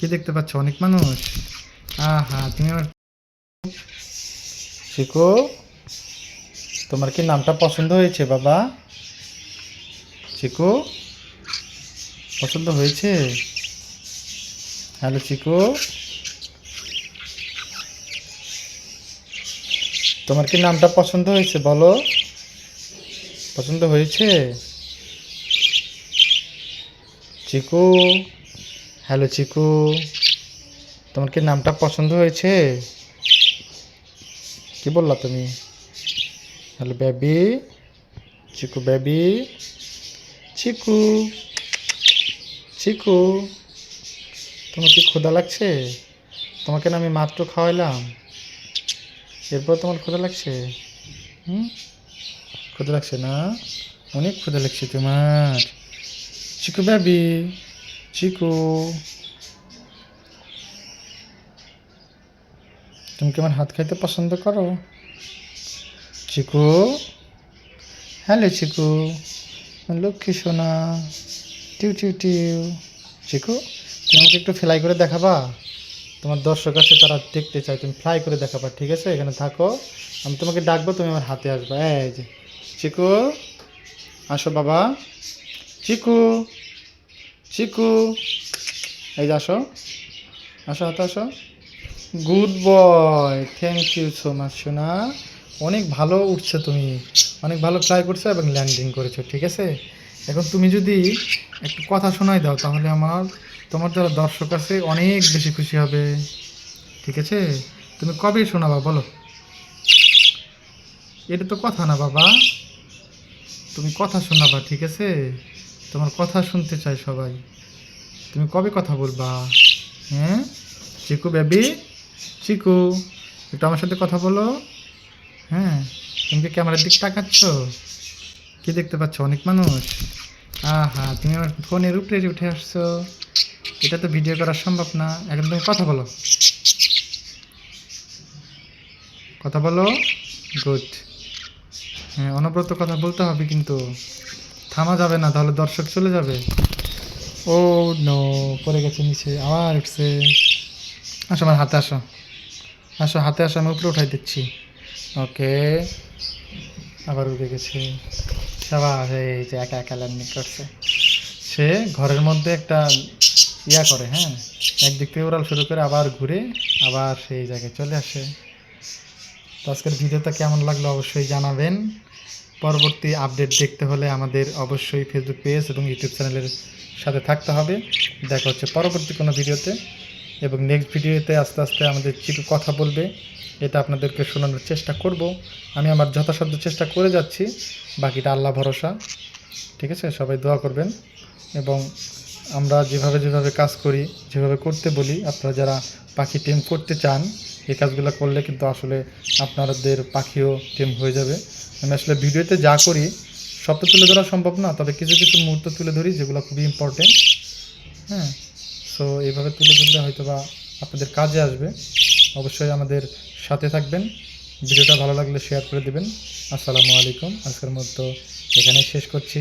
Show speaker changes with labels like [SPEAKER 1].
[SPEAKER 1] কি দেখতে পাচ্ছ? অনেক মানুষ। আহা, তুমি আমার শিখো তোমার কি নামটা পছন্দ হয়েছে, বাবা? চিকু পছন্দ হয়েছে? হ্যালো চিকু তোমার কি নামটা পছন্দ হয়েছে, বলো? পছন্দ হয়েছে? চিকু হ্যালো চিকু, তোমার কি নামটা পছন্দ হয়েছে? কি বললা তুমি? Hello baby, Chiku baby, Chiku Chiku, তোমার কি ক্ষুধা লাগছে? তোমাকে না আমি মাত্র খাওয়াইলাম। এরপর তোমার ক্ষুধা লাগছে? হুম? ক্ষুধা লাগছে না? অনেক ক্ষুধা লাগছে তোমার। চিকু বেবি চিকু তুমি কি আমার হাত খাইতে পছন্দ করো? চিকু হ্যালো চিকু লক্ষ্মী সোনা। টিউ টিউ টিউ। চিকু তুমি আমাকে একটু ফ্লাই করে দেখাবা? তোমার দর্শক আছে, তারা দেখতে চায়, তুমি ফ্লাই করে দেখাবা, ঠিক আছে? এখানে থাকো। আমি তোমাকে ডাকবো, তুমি আমার হাতে আসবা। এই যে চিকু আসো বাবা। চিকু চিকু এই যে আসো। আসো, হাতে আসো। Good boy thank you so much সোনা। অনেক ভালো উঠছো তুমি। অনেক ভালো ফ্লাই করছ এবং ল্যান্ডিং করেছ, ঠিক আছে? এখন তুমি যদি একটু কথা শোনাই দাও, তাহলে আমার, তোমার যারা দর্শক আছে, অনেক বেশি খুশি হবে। ঠিক আছে? তুমি কবে শোনাবা, বলো। এটা তো কথা না, বাবা। তুমি কথা শোনাবা, ঠিক আছে? তোমার কথা শুনতে চাই সবাই। তুমি কবে কথা বলবা? হ্যাঁ? চিকু বেবি? চিকু, একটু আমার সাথে কথা বলো। হ্যাঁ? তুমি কি ক্যামেরার দিক তাকাচ্ছ? কি দেখতে পাচ্ছ? অনেক মানুষ। আহা, তুমি আমার ফোনের উপরে উঠে আসছো। এটা তো ভিডিও করা সম্ভব না। এখন তুমি কথা বলো। কথা বলো? গুড হ্যাঁ অনবরত কথা বলতে হবে কিন্তু। থামা যাবে না, তাহলে দর্শক চলে যাবে। ও নো, পড়ে গেছে নিচে, আবার উঠছে। আসো আমার হাতে, আসো। আসো, হাতে, আসো, আমি উপরে উঠাই দিচ্ছি। ওকে। আবার উঠে গেছে। সবার এই যে একা একা ল্যান্ডিং করছে। সে ঘরের মধ্যে একটা ইয়া করে হ্যাঁ? একদিক থেকে ওরাল শুরু করে আবার ঘুরে আবার সেই জায়গায় চলে আসে। তো আজকের ভিডিওটা কেমন লাগল অবশ্যই জানাবেন। পরবর্তী আপডেট দেখতে হলে আমাদের অবশ্যই ফেসবুক পেজ এবং ইউটিউব চ্যানেলের সাথে থাকতে হবে। দেখা হচ্ছে পরবর্তী কোনো ভিডিওতে এবং নেক্সট ভিডিওতে আস্তে আস্তে আমাদের চিকু কথা বলবে। এটা আপনাদেরকে শোনানোর চেষ্টা করব। আমি আমার যথাসাধ্য চেষ্টা করে যাচ্ছি। বাকিটা আল্লাহ ভরসা। ঠিক আছে? সবাই দোয়া করবেন এবং আমরা যেভাবে যেভাবে কাজ করি, যেভাবে করতে বলি, আপনারা যারা পাখি টিম করতে চান, এই কাজগুলো করলে কিন্তু আসলে আপনাদের পাখিও টিম হয়ে যাবে। আমি আসলে ভিডিওতে যা করি, সব তো তুলে ধরা সম্ভব না, তবে কিছু কিছু মুহূর্ত তুলে ধরি যেগুলো খুবই ইম্পর্টেন্ট হ্যাঁ সো এইভাবে তুলে ধরলে হয়তো বা আপনাদের কাজে আসবে। অবশ্যই আমাদের সাথে থাকবেন। ভিডিওটা ভালো লাগলে শেয়ার করে দেবেন। আসসালামু আলাইকুম। আজকের মতো এখানেই শেষ করছি।